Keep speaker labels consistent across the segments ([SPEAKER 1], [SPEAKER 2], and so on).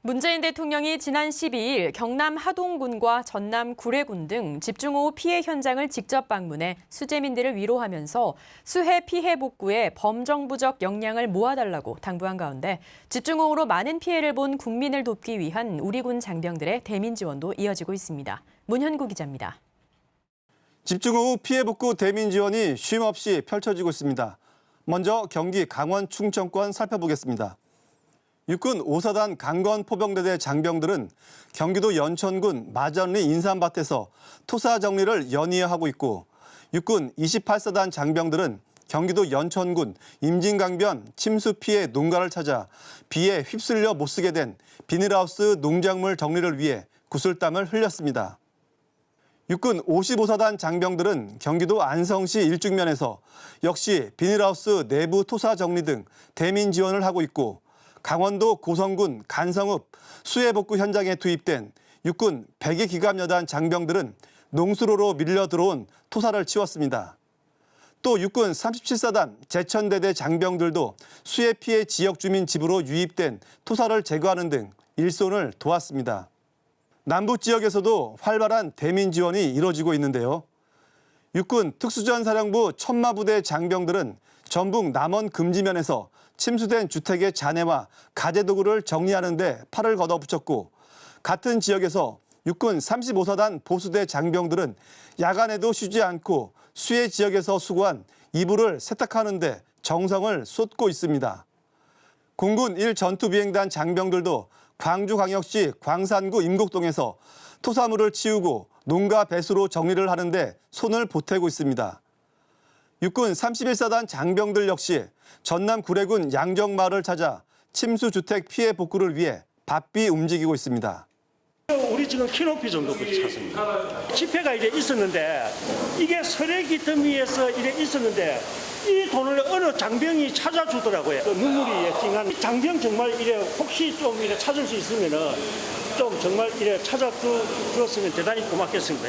[SPEAKER 1] 문재인 대통령이 지난 12일 경남 하동군과 전남 구례군 등 집중호우 피해 현장을 직접 방문해 수재민들을 위로하면서 수해 피해 복구에 범정부적 역량을 모아달라고 당부한 가운데 집중호우로 많은 피해를 본 국민을 돕기 위한 우리 군 장병들의 대민 지원도 이어지고 있습니다. 문현구 기자입니다.
[SPEAKER 2] 집중호우 피해 복구 대민 지원이 쉼 없이 펼쳐지고 있습니다. 먼저 경기 강원 충청권 살펴보겠습니다. 육군 5사단 강건 포병대대 장병들은 경기도 연천군 마전리 인삼밭에서 토사 정리를 연이어 하고 있고 육군 28사단 장병들은 경기도 연천군 임진강변 침수 피해 농가를 찾아 비에 휩쓸려 못 쓰게 된 비닐하우스 농작물 정리를 위해 구슬땀을 흘렸습니다. 육군 55사단 장병들은 경기도 안성시 일중면에서 역시 비닐하우스 내부 토사 정리 등 대민 지원을 하고 있고 강원도 고성군 간성읍 수해복구 현장에 투입된 육군 100의 기갑여단 장병들은 농수로로 밀려 들어온 토사를 치웠습니다. 또 육군 37사단 제천대대 장병들도 수해 피해 지역 주민 집으로 유입된 토사를 제거하는 등 일손을 도왔습니다. 남부 지역에서도 활발한 대민 지원이 이뤄지고 있는데요. 육군 특수전사령부 천마부대 장병들은 전북 남원 금지면에서 침수된 주택의 잔해와 가재도구를 정리하는 데 팔을 걷어붙였고 같은 지역에서 육군 35사단 보수대 장병들은 야간에도 쉬지 않고 수해 지역에서 수고한 이불을 세탁하는 데 정성을 쏟고 있습니다. 공군 1전투비행단 장병들도 광주광역시 광산구 임곡동에서 토사물을 치우고 농가 배수로 정리를 하는데 손을 보태고 있습니다. 육군 31사단 장병들 역시 전남 구례군 양정마을을 찾아 침수 주택 피해 복구를 위해 바삐 움직이고 있습니다.
[SPEAKER 3] 우리 지금 키높이 정도까지 찼습니다. 집회가 이래 있었는데 이게 서래기 더미에서 이래 있었는데 이 돈을 어느 장병이 찾아주더라고요. 그 눈물이 찡한 장병 정말 이래 혹시 좀 이래 찾을 수 있으면은 좀 정말 이래 찾아주었으면 대단히 고맙겠습니다.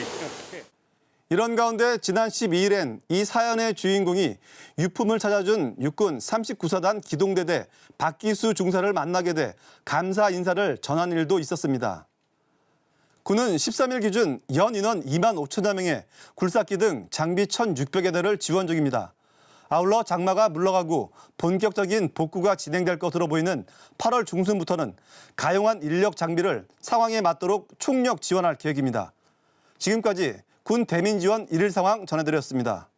[SPEAKER 2] 이런 가운데 지난 12일엔 이 사연의 주인공이 유품을 찾아준 육군 39사단 기동대대 박기수 중사를 만나게 돼 감사 인사를 전한 일도 있었습니다. 군은 13일 기준 연 인원 2만 5천여 명의 굴삭기 등 장비 1,600여 대를 지원 중입니다. 아울러 장마가 물러가고 본격적인 복구가 진행될 것으로 보이는 8월 중순부터는 가용한 인력 장비를 상황에 맞도록 총력 지원할 계획입니다. 지금까지 군 대민 지원 일일 상황 전해드렸습니다.